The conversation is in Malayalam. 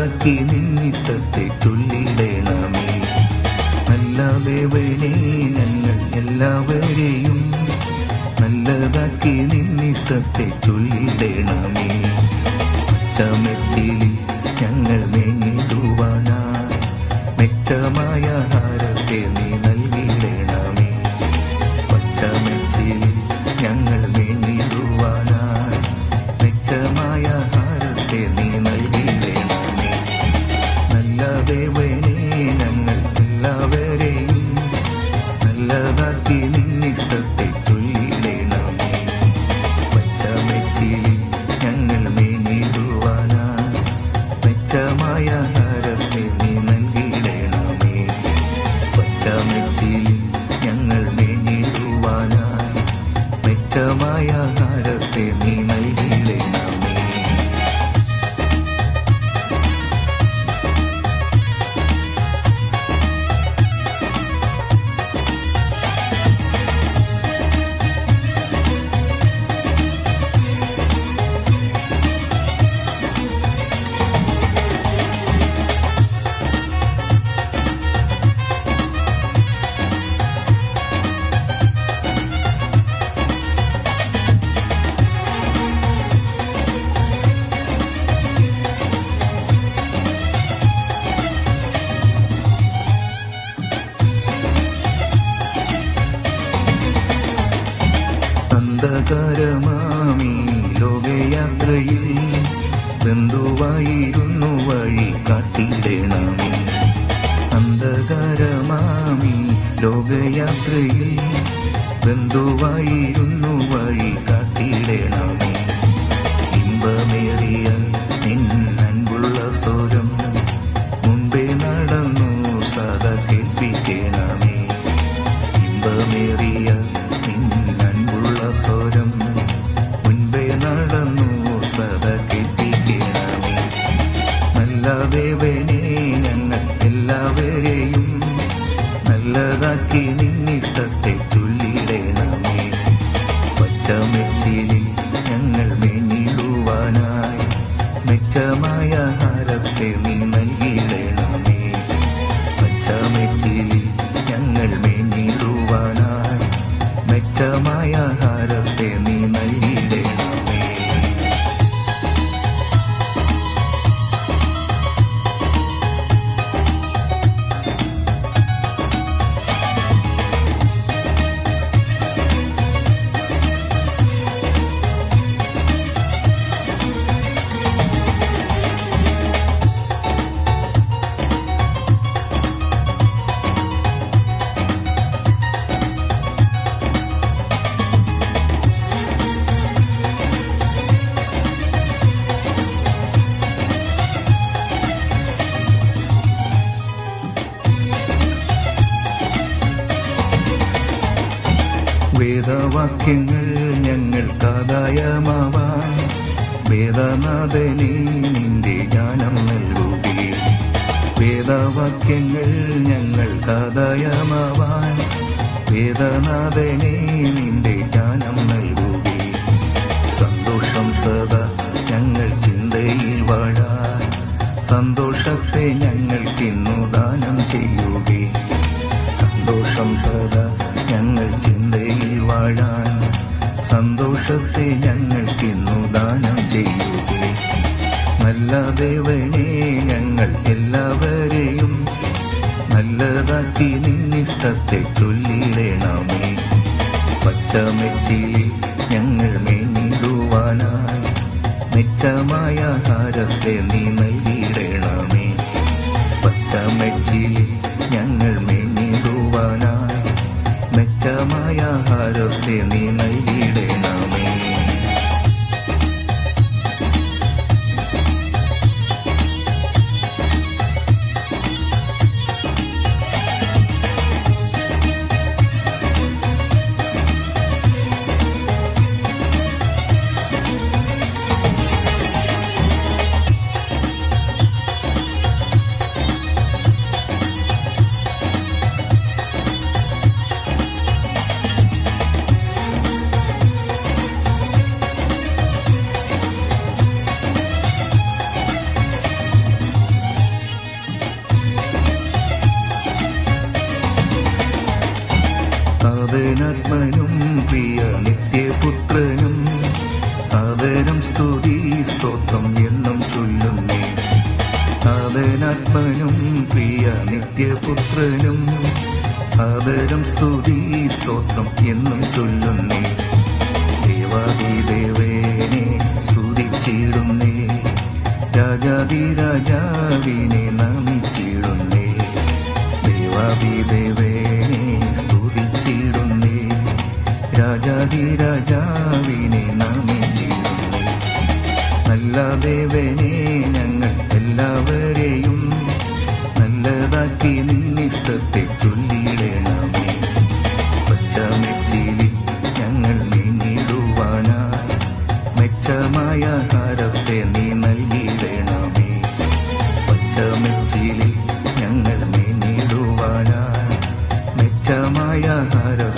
നല്ലതാക്കി നിന്നിട്ടത്തെ ചൊല്ലിടണമേ. നല്ല ദേവനെ ഞങ്ങൾ എല്ലാവരെയും നല്ലതാക്കി നിന്നിട്ടത്തെ ചൊല്ലിടണമേ. ചമച്ചിലി ഞങ്ങൾ മേങ്ങിടുവാനായി ഞങ്ങൾ മേങ്ങിടുവാനായി മെച്ചമായ ഹാരത്തെ നീ നൽകിയിടണമേ പച്ചമെച്ചിലി ഞങ്ങൾ മേങ്ങിടുവാനായി മെച്ചമായ ഹാരത്തെ നീ അന്ധകാരമാമി ലോകയാത്രയിൽ ബന്ധുവായിരുന്നു വഴി കാട്ടിടേണമി അന്ധകാരമാമി ലോകയാത്രയിൽ ബന്ധുവായിരുന്നു വഴി കാട്ടിടേണമി ഇമ്പമേറിയ നിൻ അൻപുള്ള സ്വരം നല്ല ദേവനെ ഞങ്ങൾ എല്ലാവരെയും നല്ലതാക്കി നിന്നിഷ്ടത്തെ വേദവാക്യങ്ങൾ ഞങ്ങൾക്കാദായമാവാൻ വേദനാഥനെ നിന്റെ ജ്ഞാനം നൽകുകേ വേദവാക്യങ്ങൾ ഞങ്ങൾക്കാദായമാവാൻ വേദനാഥനെ നിന്റെ ജ്ഞാനം നൽകുകേ സന്തോഷം സദാ ഞങ്ങൾ ചിന്തയിൽ വാഴാൻ. സന്തോഷത്തെ ഞങ്ങൾക്കിന്നു ദാനം ചെയ്യുകേ സന്തോഷം സദാ ഞങ്ങൾ ചിന്തയിൽ വാഴാൻ സന്തോഷത്തെ ഞങ്ങൾക്കിന്നു ദാനം ചെയ്യുക നല്ല ദേവനെ ഞങ്ങൾ എല്ലാവരെയും നല്ലതാക്കി നിന്നിഷ്ടത്തെ ചൊല്ലിടണമേ. പച്ചമെച്ചിലി ഞങ്ങൾ മേഞ്ഞിടുവാനായി മെച്ചമായ ഹാരത്തെ നീ നൽകിയിടണമേ. പച്ചമെച്ചിലി ഞങ്ങൾ നീ താതനാത്മനും പ്രിയ നിത്യപുത്രനും സാദരം സ്തുതി സ്തോത്രം എന്നും ചൊല്ലുന്നേ. സാധനാത്മനും പ്രിയ നിത്യപുത്രനും സാദരം സ്തുതി സ്തോത്രം എന്നും ചൊല്ലുന്നേ. ദേവാദിദേവേനെ സ്തുതിച്ചിടുന്നേ. രാജാതിരാജാവിനെ രാജാതിരാജാവിനെ നല്ല ദേവനെ ഞങ്ങൾ എല്ലാവരെയും നല്ലതാക്കി നിന്നിഷ്ടത്തെ ചൊല്ലിയിടണമേ പച്ചമെച്ചിലിൽ ഞങ്ങൾ നീങ്ങിടുവാനായി മെച്ചമായ ആഹാരത്തെ നീ നൽകിയിടണമേ പച്ചമെച്ചിലിൽ ഞങ്ങൾ നീങ്ങിടുവാനായി മെച്ചമായ ആഹാരം